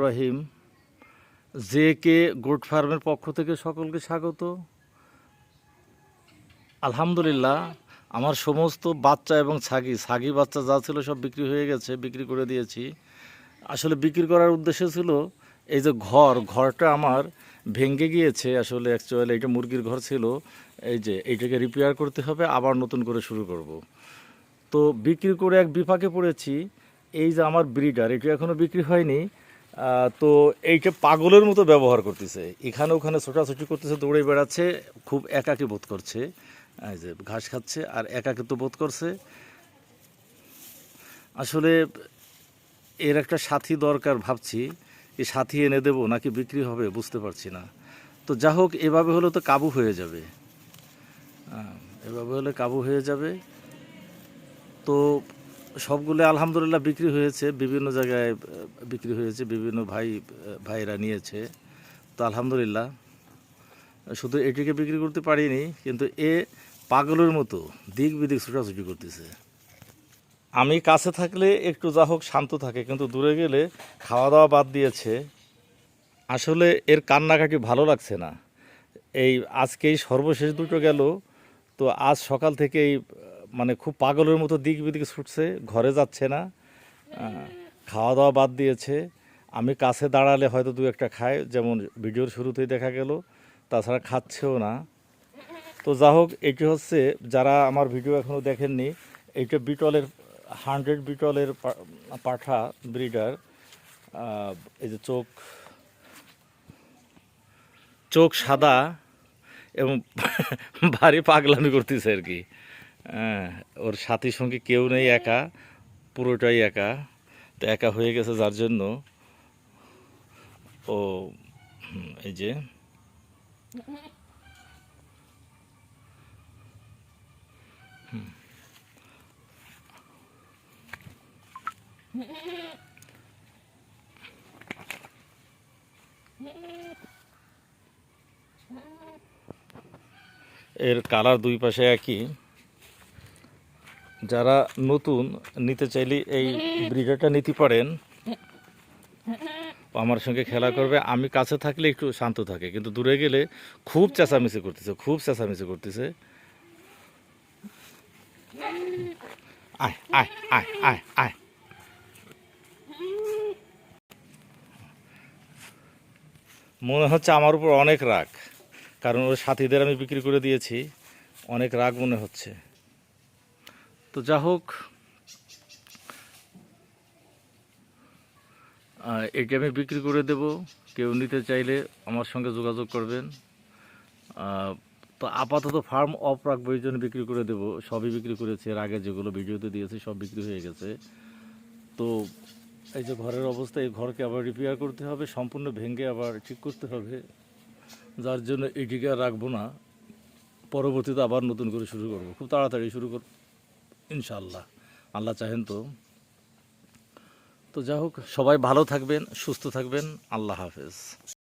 রহিম, J K goat ফার্মের পক্ষ থেকে সকলকে স্বাগত। আলহামদুলিল্লাহ, আমার সমস্ত বাচ্চা এবং ছাগি ছাগি বাচ্চা যা ছিল সব বিক্রি হয়ে গেছে, বিক্রি করে দিয়েছি। আসলে বিক্রি করার উদ্দেশ্য ছিল এই যে ঘর, ঘরটা আমার ভেঙে গিয়েছে, আসলে অ্যাকচুয়ালি এটা মুরগির ঘর ছিল, এই যে এইটাকে রিপেয়ার করতে হবে, আবার নতুন করে শুরু করব। তো বিক্রি করে এক বিপাকে পড়েছি, এই যে আমার ব্রিডার এটা এখনও বিক্রি হয়নি তো এইটা পাগলের মতো ব্যবহার করতেছে। এখানে ওখানে ছোটাছুটি করতেছে, দৌড়ে বেড়াচ্ছে, খুব একাকী বোধ করছে। যে ঘাস খাচ্ছে আর একাকিত্ব বোধ করছে। আসলে এর একটা সাথী দরকার ভাবছি। এই সাথী এনে দেবো নাকি বিক্রি হবে বুঝতে পারছি না। তো যা হোক, এভাবে হলে তো কাবু হয়ে যাবে। এভাবে হলে কাবু হয়ে যাবে। তো সবগুলো আলহামদুলিল্লাহ বিক্রি হয়েছে, বিভিন্ন জায়গায় বিক্রি হয়েছে, বিভিন্ন ভাই ভাইরা নিয়েছে। তো আলহামদুলিল্লাহ, শুধু এটিকে বিক্রি করতে পারিনি, কিন্তু এ পাগলের মতো দিক বিদিক ছুটাছুটি করতেছে। আমি কাছে থাকলে একটু যা হোক শান্ত থাকে, কিন্তু দূরে গেলে খাওয়া দাওয়া বাদ দিয়েছে। আসলে এর কান্নাকাটি ভালো লাগছে না। এই আজকেই সর্বশেষ দুটো গেল, তো আজ সকাল থেকেই মানে খুব পাগলের মতো দিক বিদিক ছুটছে, ঘরে যাচ্ছে না খাওয়া দাওয়া বাদ দিয়েছে। আমি কাছে দাঁড়ালে হয়তো দু একটা খায়, যেমন ভিডিওর শুরুতেই দেখা গেল, তাছাড়া খাচ্ছেও না। তো যা হোক, এটি হচ্ছে যারা আমার ভিডিও এখনও দেখেননি এইটা বিটলের, হান্ড্রেড বিটলের পাঠা, ব্রিডার এই যে চোখ চোখ সাদা এবং ভারী পাগলামি করতেছে আর কি। হ্যাঁ, ওর সাথীর সঙ্গে কেউ নেই একা পুরোটাই একা। তো একা হয়ে গেছে যার জন্য ও এই যে। এর কালার দুই পাশে একই। যারা নতুন নিতে চাইলে এই ব্রিডারটা নিতে পারেন। আমার সঙ্গে খেলা করবে। আমি কাছে থাকলে একটু শান্ত থাকে, কিন্তু দূরে গেলে খুব চেঁচামেচি করতেছে, খুব চেঁচামেচি করতেছে। আয় আয় আয় আয় আয়। মনে হচ্ছে আমার উপর অনেক রাগ, কারণ ওর সাথীদের আমি বিক্রি করে দিয়েছি। অনেক রাগ মনে হচ্ছে। তো যা হোক এটি আমি বিক্রি করে দেব। কেউ নিতে চাইলে আমার সঙ্গে যোগাযোগ করবেন। তো আপাতত ফার্ম অফ রাখব এই জন্য বিক্রি করে দেবো। সবই বিক্রি করেছি। এর আগে যেগুলো ভিডিওতে দিয়েছি, সব বিক্রি হয়ে গেছে। তো এই যে ঘরের অবস্থা, এই ঘরকে আবার রিপেয়ার করতে হবে। সম্পূর্ণ ভেঙে আবার ঠিক করতে হবে। যার জন্য এটিকে আর রাখব না। পরবর্তীতে আবার নতুন করে শুরু করব। খুব তাড়াতাড়ি শুরু করব ইনশাআল্লাহ। আল্লাহ চাহেন তো। তো যাই হোক সবাই ভালো থাকবেন সুস্থ থাকবেন। আল্লাহ হাফেজ।